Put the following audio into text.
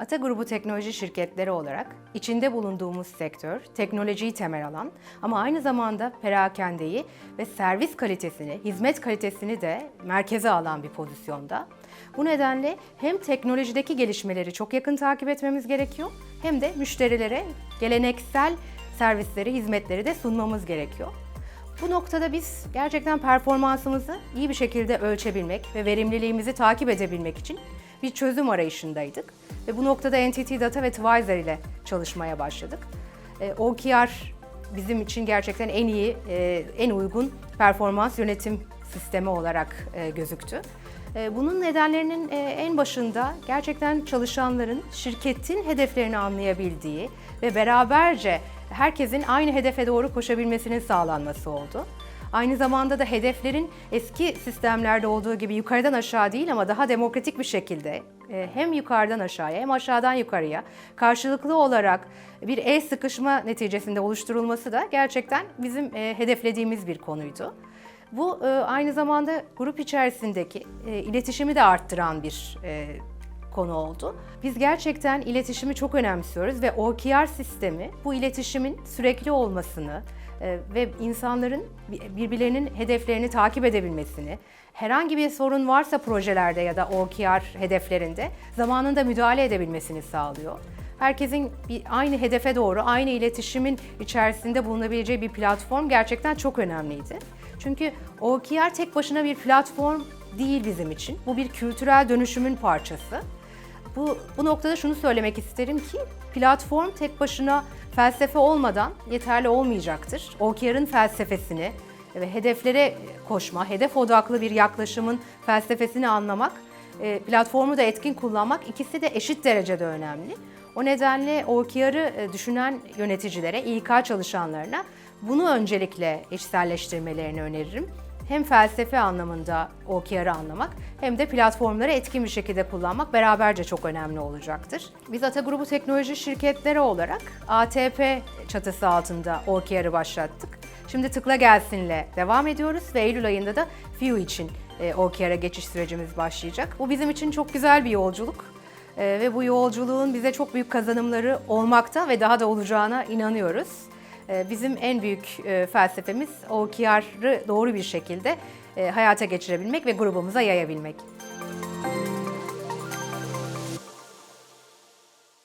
Ata Grubu teknoloji şirketleri olarak içinde bulunduğumuz sektör teknolojiyi temel alan ama aynı zamanda perakendeyi ve servis kalitesini, hizmet kalitesini de merkeze alan bir pozisyonda. Bu nedenle hem teknolojideki gelişmeleri çok yakın takip etmemiz gerekiyor hem de müşterilere geleneksel servisleri, hizmetleri de sunmamız gerekiyor. Bu noktada biz gerçekten performansımızı iyi bir şekilde ölçebilmek ve verimliliğimizi takip edebilmek için bir çözüm arayışındaydık. Ve bu noktada NTT Data ve Twizer ile çalışmaya başladık. E, OKR bizim için gerçekten en iyi, e, en uygun performans yönetim sistemi olarak e, gözüktü. E, Bunun nedenlerinin en başında gerçekten çalışanların şirketin hedeflerini anlayabildiği ve beraberce herkesin aynı hedefe doğru koşabilmesinin sağlanması oldu. Aynı zamanda da hedeflerin eski sistemlerde olduğu gibi yukarıdan aşağı değil ama daha demokratik bir şekilde e, hem yukarıdan aşağıya hem aşağıdan yukarıya karşılıklı olarak bir el sıkışma neticesinde oluşturulması da gerçekten bizim e, hedeflediğimiz bir konuydu. Bu e, aynı zamanda grup içerisindeki iletişimi de arttıran bir konu oldu. Biz gerçekten iletişimi çok önemsiyoruz ve OKR sistemi bu iletişimin sürekli olmasını e, ve insanların birbirlerinin hedeflerini takip edebilmesini, herhangi bir sorun varsa projelerde ya da OKR hedeflerinde zamanında müdahale edebilmesini sağlıyor. Herkesin bir aynı hedefe doğru, aynı iletişimin içerisinde bulunabileceği bir platform gerçekten çok önemliydi. Çünkü OKR tek başına bir platform değil bizim için. Bu bir kültürel dönüşümün parçası. Bu, bu noktada şunu söylemek isterim ki platform tek başına felsefe olmadan yeterli olmayacaktır. OKR'ın felsefesini ve hedeflere koşma, hedef odaklı bir yaklaşımın felsefesini anlamak, e, platformu da etkin kullanmak ikisi de eşit derecede önemli. O nedenle OKR'ı e, düşünen yöneticilere, İK çalışanlarına bunu öncelikle içselleştirmelerini öneririm hem felsefe anlamında OKR'ı anlamak hem de platformları etkin bir şekilde kullanmak beraberce çok önemli olacaktır. Biz Ata Grubu teknoloji şirketleri olarak ATP çatısı altında OKR'ı başlattık. Şimdi Tıkla Gelsin'le devam ediyoruz ve Eylül ayında da FIU için e, OKR'a geçiş sürecimiz başlayacak. Bu bizim için çok güzel bir yolculuk E, ve bu yolculuğun bize çok büyük kazanımları olmakta ve daha da olacağına inanıyoruz. Ee, Bizim en büyük e, felsefemiz OKR'ı doğru bir şekilde e, hayata geçirebilmek ve grubumuza yayabilmek.